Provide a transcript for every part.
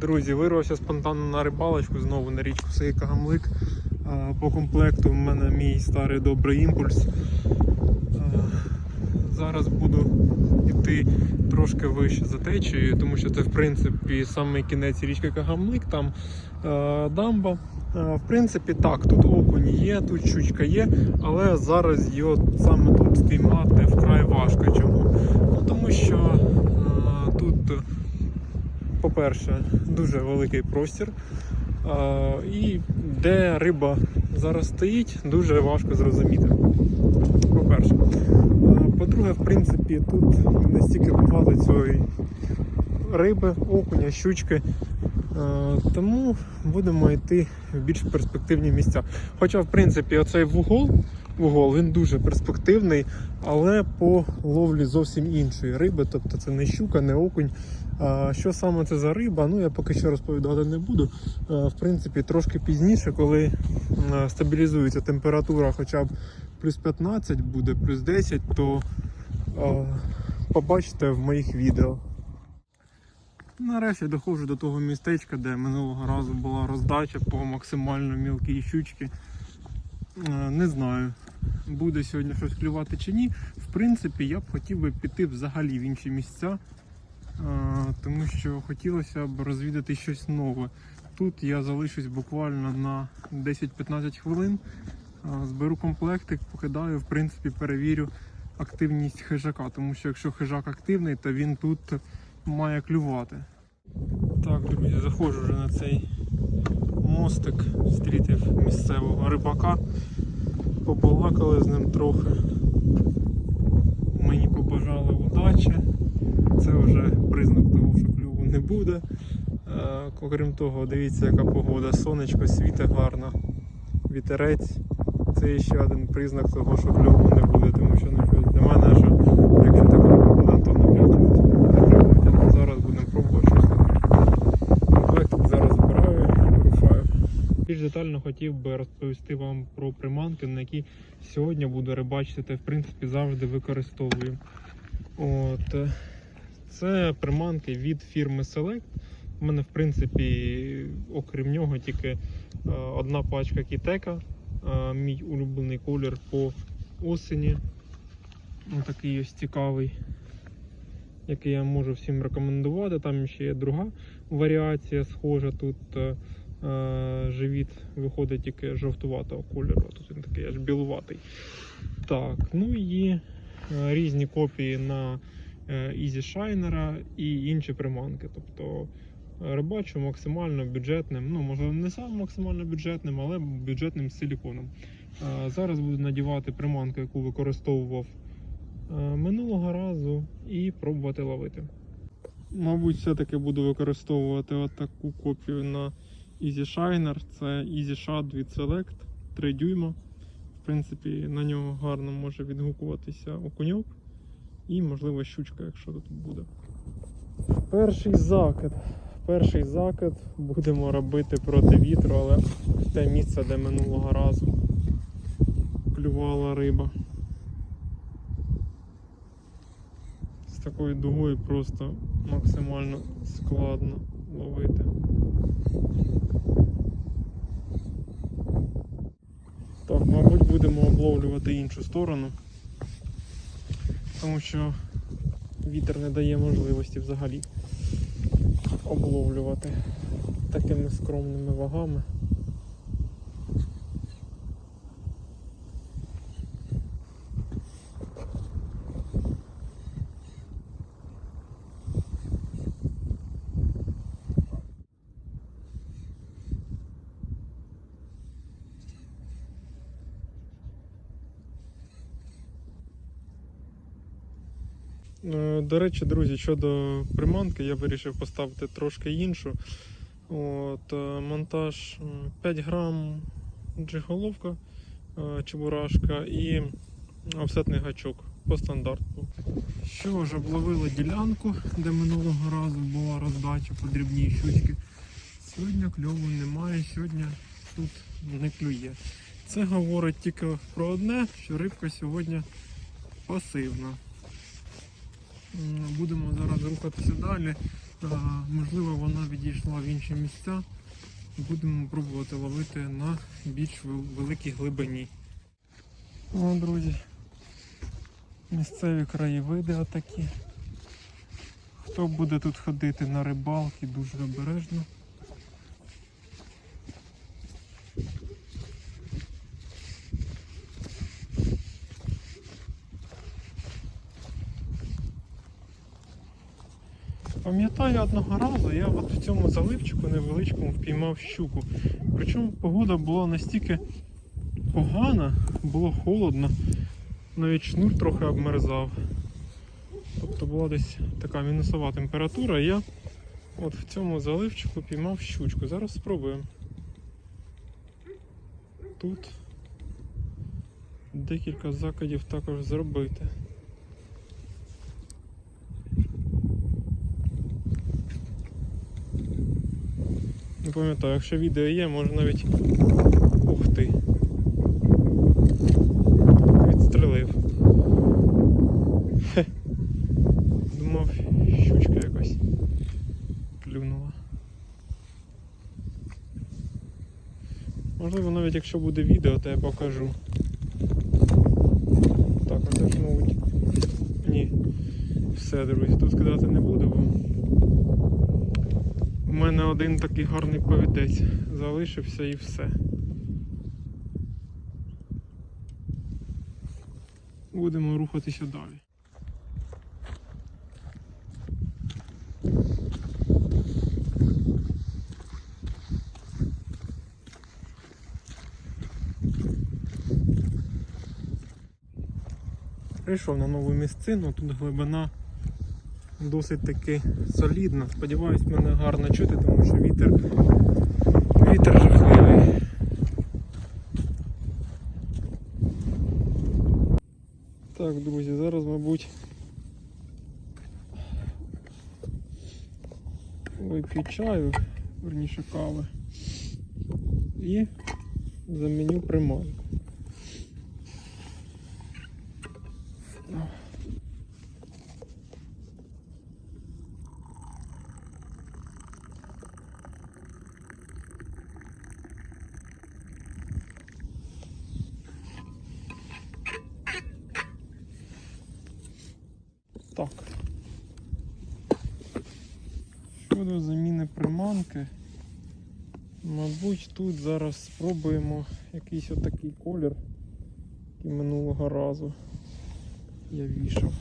Друзі, вирвався спонтанно на рибалочку знову на річку Сейка Гамлик. По комплекту в мене мій старий добрий імпульс. Зараз буду йти трошки вище за течією, тому що це в принципі саме кінець річки Кагамлик, там дамба. В принципі, так, тут окунь є, тут щучка є, але зараз його саме тут спіймати вкрай важко. Чому? Ну, тому що тут, по-перше, дуже великий простір. І де риба зараз стоїть, дуже важко зрозуміти. По-перше. По-друге, в принципі, тут не стільки багато цієї риби, окуня, щучки. Тому будемо йти в більш перспективні місця. Хоча, в принципі, оцей вугол, вугол він дуже перспективний, але по ловлі зовсім іншої риби. Тобто це не щука, не окунь. Що саме це за риба? Ну я поки що розповідати не буду. Е, В принципі, трошки пізніше, коли стабілізується температура хоча б плюс 15 буде, плюс 10, то е, побачите в моїх відео. Нарешті доходжу до того містечка, де минулого разу була роздача по максимально мілкій щучці. Е, Не знаю, буде сьогодні щось клювати чи ні. В принципі, я б хотів би піти взагалі в інші місця, тому що хотілося б розвідати щось нове. Тут я залишусь буквально на 10-15 хвилин. Зберу комплектик, покидаю, в принципі, перевірю активність хижака, тому що якщо хижак активний, то він тут має клювати. Так, друзі, заходжу вже на цей мостик, зустрітив місцевого рибака, побалакали з ним трохи. Це вже признак того, що клюву не буде. Е, Окрім того, дивіться, яка погода, сонечко світить гарно, вітерець. Це ще один признак того, що кльову не буде, тому що ну, для мене, що якщо така погода, то навряд чи зараз будемо пробувати щось нове. Зараз збираю і рушаю. Більш детально хотів би розповісти вам про приманки, на які сьогодні буду рибачити та в принципі завжди використовую. От, е, це приманки від фірми Select. У мене, в принципі, окрім нього, тільки е, одна пачка кітека. Е, Мій улюблений колір по осені. Ось такий ось цікавий, який я можу всім рекомендувати. Там ще є друга варіація схожа. Тут е, живіт виходить тільки жовтуватого кольору, тут він такий аж білуватий. Так, ну і різні копії на е, Easy Shiner і інші приманки. Тобто е, рибачу максимально бюджетним, ну можливо не саме максимально бюджетним, але бюджетним силіконом. Е, Зараз буду надівати приманку, яку використовував е, минулого разу, і пробувати ловити. Мабуть, все-таки буду використовувати отаку копію на Easy Shiner. Це Easy Shad від Select 3 дюйма. В принципі, на нього гарно може відгукуватися окуньок і, можливо, щучка, якщо тут буде. Перший закид. Перший закид будемо робити проти вітру, але те місце, де минулого разу клювала риба. З такою дугою просто максимально складно ловити. Так, мабуть, будемо обловлювати іншу сторону, тому що вітер не дає можливості взагалі обловлювати такими скромними вагами. До речі, друзі, щодо приманки, я вирішив поставити трошки іншу. От, е, монтаж 5 грам джиголовка, е, чебурашка і офсетний гачок по стандарту. Що ж, обловили ділянку, де минулого разу була роздача по дрібній щучки. Сьогодні кльову немає, сьогодні тут не клює. Це говорить тільки про одне, що рибка сьогодні пасивна. М, Будемо зараз рухатися далі. Можливо, вона відійшла в інші місця. Будемо пробувати ловити на більш великій глибині. Ну, друзі. Місцеві краєвиди отакі. Хто буде тут ходити на рибалки, дуже обережно. Пам'ятаю одного разу, я от в цьому заливчику невеличкому впіймав щуку. Причому погода була настільки погана, було холодно, навіть шнур трохи обмерзав. Тобто була десь така мінусова температура, я от в цьому заливчику піймав щучку. Зараз спробуємо. Тут декілька закидів також зробити. Не пам'ятаю, якщо відео є, може навіть. Ух ти. Відстрелив. Думав, щучка якась клюнула. Можливо, навіть якщо буде відео, то я покажу. Так, а це ж, мабуть. Ні. Все, друзі, тут скидати не буду, бо мене один такий гарний повідець залишився і все. Будемо рухатися далі. Прийшов на нову місцину, тут глибина досить таки солідна. Сподіваюсь, мене гарно чути, тому що вітер, вітер жахливий. Так, друзі, зараз, мабуть, вип'ю чаю, верніше кави. І заміню приманку. Так. Щодо заміни приманки, мабуть, тут зараз спробуємо якийсь отакий колір, який минулого разу я вішав.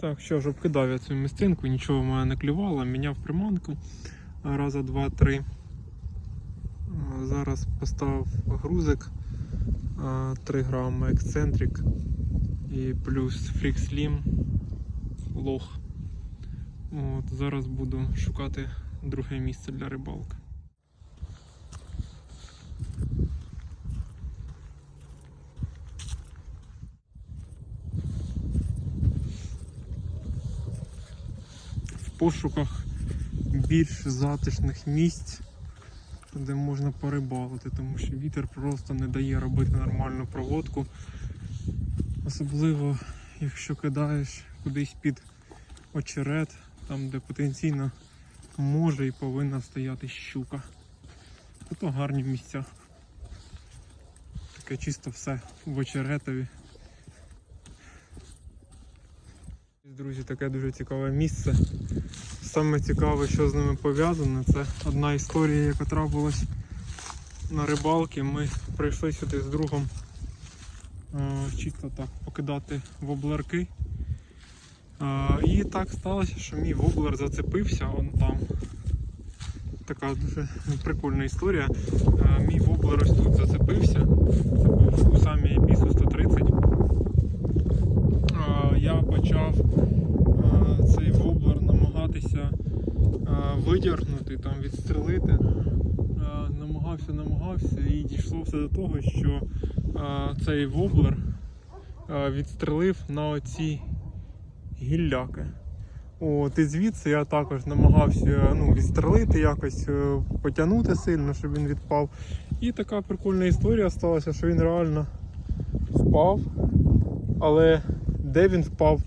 Так, що ж, обкидав я цю місцинку, нічого в мене не клювало, міняв приманку раза два-три. Зараз поставив грузик 3 грами ексцентрик і плюс Slim лох. От, зараз буду шукати друге місце для рибалки. Пошуках більш затишних місць, де можна порибалити, тому що вітер просто не дає робити нормальну проводку. Особливо, якщо кидаєш кудись під очерет, там де потенційно може і повинна стояти щука. Тобто гарні місця. Таке чисто все в очеретові. Друзі, таке дуже цікаве місце. Саме цікаве, що з ними пов'язане, це одна історія, яка трапилась на рибалки. Ми прийшли сюди з другом е, чисто так покидати воблерки. Е, І так сталося, що мій воблер зацепився он там. Така дуже прикольна історія. Е, Мій воблер ось тут зацепився. Це був у самій намагався, намагався і дійшло все до того, що е, цей воблер е, відстрелив на оці гілляки. От, і звідси я також намагався ну, відстрелити якось, е, потягнути сильно, щоб він відпав. І така прикольна історія сталася, що він реально впав. Але де він впав?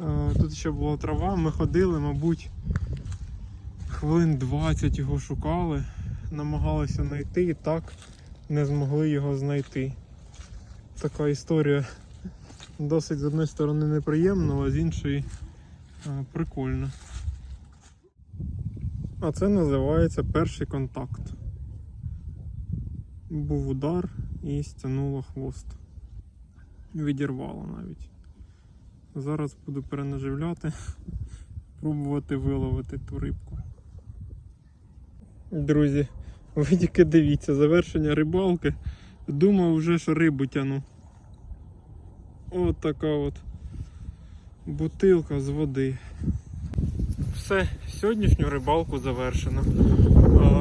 Е, Тут ще була трава, ми ходили, мабуть, хвилин 20 його шукали, намагалися знайти і так не змогли його знайти. Така історія досить з однієї сторони неприємна, а з іншої е, прикольна. А це називається перший контакт. Був удар і стягнуло хвост. Відірвало навіть. Зараз буду перенаживляти, пробувати виловити ту рибку. Друзі, ви тільки дивіться, завершення рибалки. Думав вже, що рибу тяну. От така от бутилка з води. Все, сьогоднішню рибалку завершено.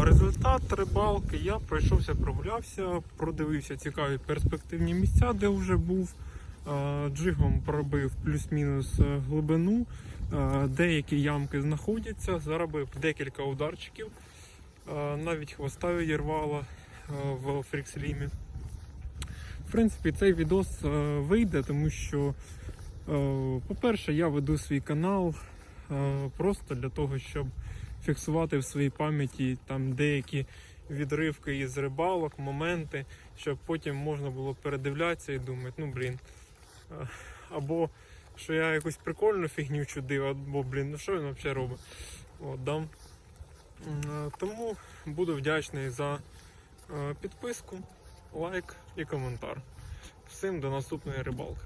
Результат рибалки я пройшовся, прогулявся, продивився цікаві перспективні місця, де вже був. Джигом пробив плюс-мінус е, глибину. Деякі ямки знаходяться, заробив декілька ударчиків. А, Навіть хвоста відірвало е, в фрікслімі. В принципі, цей відос е, вийде, тому що, е, по-перше, я веду свій канал е, просто для того, щоб фіксувати в своїй пам'яті там деякі відривки із рибалок, моменти, щоб потім можна було передивлятися і думати, ну блін. е, Або що я якусь прикольну фігню чудив, або блін, ну що він взагалі робить. От, да. Е, Тому буду вдячний за е, підписку, лайк і коментар. Всім до наступної рибалки.